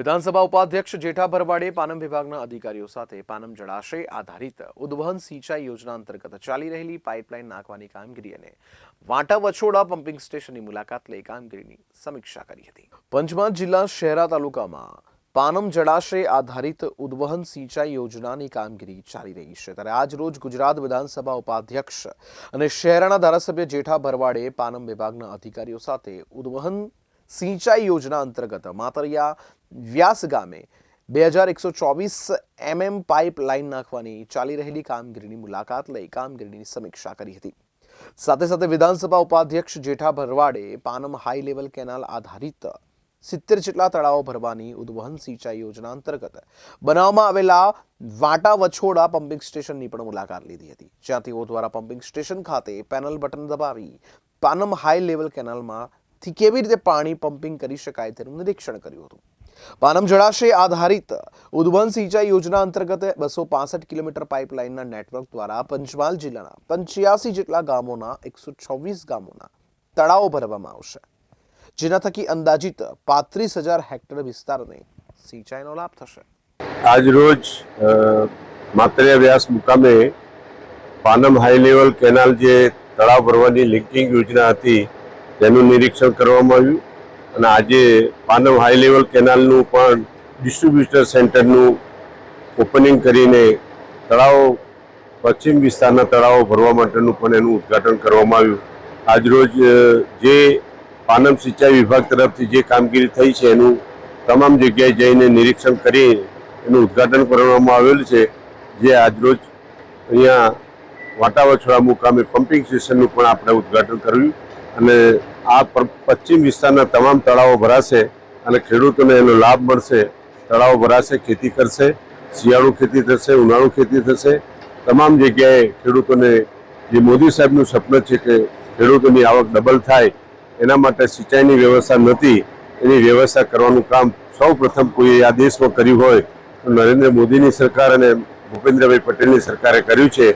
વિધાનસભા ઉપાધ્યક્ષ જેઠા ભરવાડે પાનમ વિભાગના અધિકારીઓ સાથે પાનમ જળાશય આધારિત ઉદ્વહન સિંચાઈ યોજના અંતર્ગત ચાલી રહેલી પાઇપલાઇન નાખવાની કામગીરી અને વાંટા વછોડા પમ્પિંગ સ્ટેશનની મુલાકાત લઈ કામગીરીની સમીક્ષા કરી હતી. પંચમહાલ જિલ્લા શહેરા તાલુકામાં પાનમ જળાશય આધારિત ઉદ્વહન સિંચાઈ યોજનાની કામગીરી ચાલી રહી છે. ત્યારે આજ રોજ ગુજરાત વિધાનસભા ઉપાધ્યક્ષ અને શહેરાના ધારાસભ્ય જેઠા ભરવાડે પાનમ વિભાગના અધિકારીઓ સાથે ઉદ્વહન સિંચાઈ યોજના અંતર્ગત માતરિયા વ્યાસ ગામે બે હજાર એકસો ચોવીસ એમએમ પાઇપ લાઇન નાખવાની ચાલી રહેલી કામગીરીની મુલાકાત લઈ કામગીરીની સમીક્ષા કરી હતી. સાથે સાથે વિધાનસભા ઉપાધ્યક્ષ જેઠા ભરવાડે પાનમ હાઈ લેવલ કેનાલ આધારિત સિત્તેર જેટલા તળાવો ભરવાની ઉદ્વહન સિંચાઈ યોજના અંતર્ગત બનાવવામાં આવેલા વાટા વછોડા પમ્પિંગ સ્ટેશનની પણ મુલાકાત લીધી હતી. જ્યાં તેઓ દ્વારા પમ્પિંગ સ્ટેશન ખાતે પેનલ બટન દબાવી પાનમ હાઈ લેવલ કેનાલમાંથી કેવી રીતે પાણી પમ્પિંગ કરી શકાય તેનું નિરીક્ષણ કર્યું હતું. પાનમ જળાશય આધારિત ઉદ્વન સિંચાઈ યોજના અંતર્ગત બસો પાસઠ કિલોમીટર પાઇપલાઇનના નેટવર્ક દ્વારા પંચમહાલ જિલ્લાના પંચ્યાસી જેટલા ગામોના એકસો છવ્વીસ ગામોના તળાવો ભરવામાં આવશે. જેના થકી અંદાજિત પાંત્રીસ હજાર હેક્ટર વિસ્તારને સિંચાઈનો લાભ થશે. આજ રોજ માતરિયા વ્યાસ મુકામે પાનમ હાઈ લેવલ કેનાલ જે તળાવ ભરવાની લિંકિંગ યોજના હતી, તેનું નિરીક્ષણ કરવામાં આવ્યું. અને આજે પાનમ હાઈ લેવલ કેનાલનું પણ ડિસ્ટ્રીબ્યુટર સેન્ટરનું ઓપનિંગ કરીને તળાવો પશ્ચિમ વિસ્તારના તળાવો ભરવા માટેનું પણ એનું ઉદ્ઘાટન કરવામાં આવ્યું. આજરોજ જે પાનમ સિંચાઈ વિભાગ તરફથી જે કામગીરી થઈ છે એનું તમામ જગ્યાએ જઈને નિરીક્ષણ કરી એનું ઉદ્ઘાટન કરવામાં આવેલું છે. જે આજરોજ અહીંયા વાટાવછોડા મુકામે પમ્પિંગ સ્ટેશનનું પણ આપણે ઉદ્ઘાટન કર્યું. અને આ પશ્ચિમ વિસ્તારના તમામ તળાવો ભરાશે અને ખેડૂતોને એનો લાભ મળશે. તળાવો ભરાશે, ખેતી કરશે, શિયાળુ ખેતી થશે, ઉનાળુ ખેતી થશે. તમામ જગ્યાએ ખેડૂતોને, જે મોદી સાહેબનું સપનું છે કે ખેડૂતોની આવક ડબલ થાય, એના માટે સિંચાઈની વ્યવસ્થા નથી, એની વ્યવસ્થા કરવાનું કામ સૌ પ્રથમ કોઈ આ દેશમાં કર્યું હોય તો નરેન્દ્ર મોદીની સરકાર અને ભૂપેન્દ્રભાઈ પટેલની સરકારે કર્યું છે.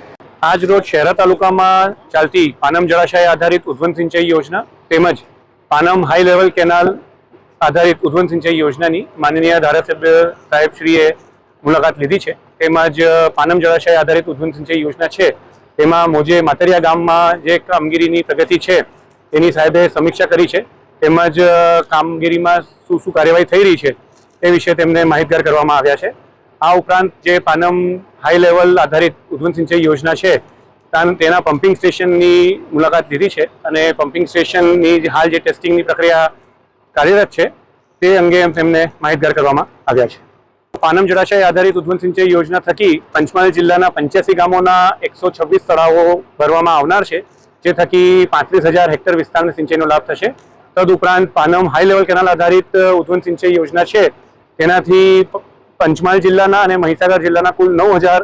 આજ રોજ શહેરા તાલુકામાં ચાલતી પાનમ જળાશય આધારિત ઉદ્વન સિંચાઈ યોજના તેમજ પાનમ હાઈ લેવલ કેનાલ આધારિત ઉદ્વન સિંચાઈ યોજનાની માનનીય ધારાસભ્ય સાહેબશ્રીએ મુલાકાત લીધી છે. તેમજ પાનમ જળાશય આધારિત ઉદ્વન સિંચાઈ યોજના છે. તેમાં મોજે માતરિયા ગામમાં જે કામગીરીની પ્રગતિ છે, એની સાહેબે સમીક્ષા કરી છે. તેમજ કામગીરીમાં શું શું કાર્યવાહી થઈ રહી છે તે વિશે તેમને માહિતગાર કરવામાં આવ્યા છે. આ ઉપરાંત જે પાનમ હાઈ લેવલ આધારિત ઉદ્વન સિંચાઈ યોજના છે. તેના પમ્પિંગ સ્ટેશનની મુલાકાત લીધી છે અને પમ્પિંગ સ્ટેશનની હાલ જે ટેસ્ટિંગની પ્રક્રિયા કાર્યરત છે, તે અંગે તેમને માહિતગાર કરવામાં આવ્યા છે. પાનમ જળાશય આધારિત ઉદ્વન સિંચાઈ યોજના થકી પંચમહાલ જિલ્લાના પંચ્યાસી ગામોના એકસો છવ્વીસ તળાવો ભરવામાં આવનાર છે, જે થકી પાંત્રીસ હજાર હેક્ટર વિસ્તારને સિંચાઈનો લાભ થશે. તદઉપરાંત પાનમ હાઈ લેવલ કેનાલ આધારિત ઉદ્વન સિંચાઈ યોજના છે, તેનાથી પંચમહાલ જિલ્લાના અને મહીસાગર જિલ્લાના કુલ નવ હજાર